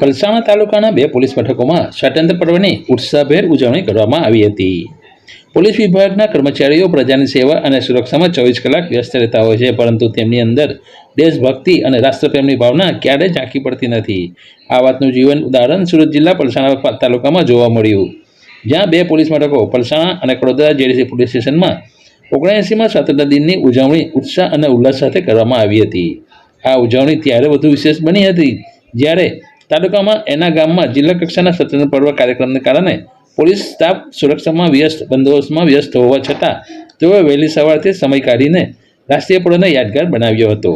પલસાણા તાલુકાના બે પોલીસ મથકોમાં સ્વાતંત્ર્ય પર્વની ઉત્સાહભેર ઉજવણી કરવામાં આવી હતી. પોલીસ વિભાગના કર્મચારીઓ પ્રજાની સેવા અને સુરક્ષામાં ચોવીસ કલાક વ્યસ્ત રહેતા હોય છે, પરંતુ તેમની અંદર દેશભક્તિ અને રાષ્ટ્રપ્રેમની ભાવના ક્યારેય ઝાંખી પડતી નથી. આ વાતનું જીવન ઉદાહરણ સુરત જિલ્લા પલસાણા તાલુકામાં જોવા મળ્યું. જ્યાં બે પોલીસ મથકો, પલસાણા અને કડોદરા જેડીસી પોલીસ સ્ટેશનમાં ઓગણએંસીમાં સ્વાતંત્ર્ય દિનની ઉજવણી ઉત્સાહ અને ઉલ્લાસ સાથે કરવામાં આવી હતી. આ ઉજવણી ત્યારે વધુ વિશેષ બની હતી, જ્યારે તાલુકામાં એના ગામમાં જિલ્લા કક્ષાના સ્વતંત્ર પર્વ કાર્યક્રમને કારણે પોલીસ સ્ટાફ સુરક્ષામાં વ્યસ્ત, બંદોબસ્તમાં વ્યસ્ત હોવા છતાં તેઓએ વહેલી સવારથી સમય કાઢીને રાષ્ટ્રીય પર્વને યાદગાર બનાવ્યો હતો.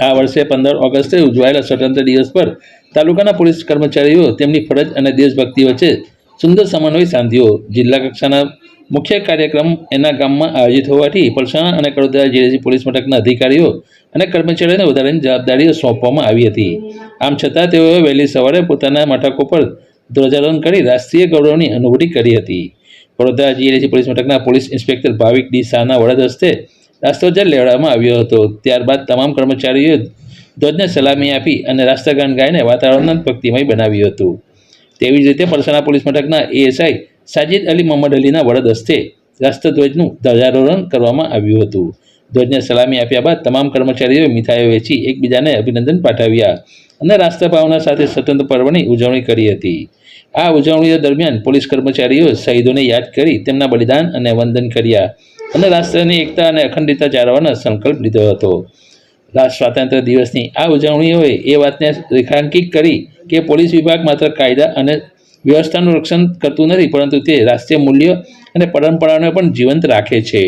આ વર્ષે પંદર ઓગસ્ટે ઉજવાયેલા સ્વતંત્ર દિવસ પર તાલુકાના પોલીસ કર્મચારીઓ, તેમની ફરજ અને દેશભક્તિ વચ્ચે સુંદર સમન્વય સાંધ્યો. જિલ્લા કક્ષાના મુખ્ય કાર્યક્રમ એના ગામમાં આયોજિત હોવાથી પલસાણા અને કડોદરા જેડીસી પોલીસ મથકના અધિકારીઓ અને કર્મચારીઓને વધારાની જવાબદારીઓ સોંપવામાં આવી હતી. આમ છતાં તેઓએ વહેલી સવારે પોતાના મથકો પર ધ્વજારોહણ કરી રાષ્ટ્રીય ગૌરવની અનુભૂતિ કરી હતી. વડોદરા જીએડીસી પોલીસ મથકના પોલીસ ઇન્સ્પેક્ટર ભાવિક ડી શાહના વડદ હસ્તે રાષ્ટ્રધ્વજ લેવડાવવામાં આવ્યો હતો. ત્યારબાદ તમામ કર્મચારીઓએ ધ્વજને સલામી આપી અને રાષ્ટ્રગાન ગાઈને વાતાવરણના ભક્તિમય બનાવ્યું હતું. તેવી જ રીતે પલસાણા પોલીસ મથકના એએસઆઈ સાજિદ અલી મોહમ્મદ અલીના વડદ હસ્તે રાષ્ટ્રધ્વજનું ધ્વજારોહણ કરવામાં આવ્યું હતું. ધ્વજને સલામી આપ્યા બાદ તમામ કર્મચારીઓએ મીઠાઈઓ વેચી એકબીજાને અભિનંદન પાઠવ્યા અને રાષ્ટ્રભાવના સાથે સ્વતંત્ર પર્વની ઉજવણી કરી હતી. આ ઉજવણીઓ દરમિયાન પોલીસ કર્મચારીઓ શહીદોને યાદ કરી તેમના બલિદાન અને વંદન કર્યા અને રાષ્ટ્રની એકતા અને અખંડિતતા જાળવવાનો સંકલ્પ લીધો હતો. સ્વાતંત્ર્ય દિવસની આ ઉજવણીઓએ એ વાતને રેખાંકિત કરી કે પોલીસ વિભાગ માત્ર કાયદા અને વ્યવસ્થાનું રક્ષણ કરતું નથી, પરંતુ તે રાષ્ટ્રીય મૂલ્યો અને પરંપરાઓને પણ જીવંત રાખે છે.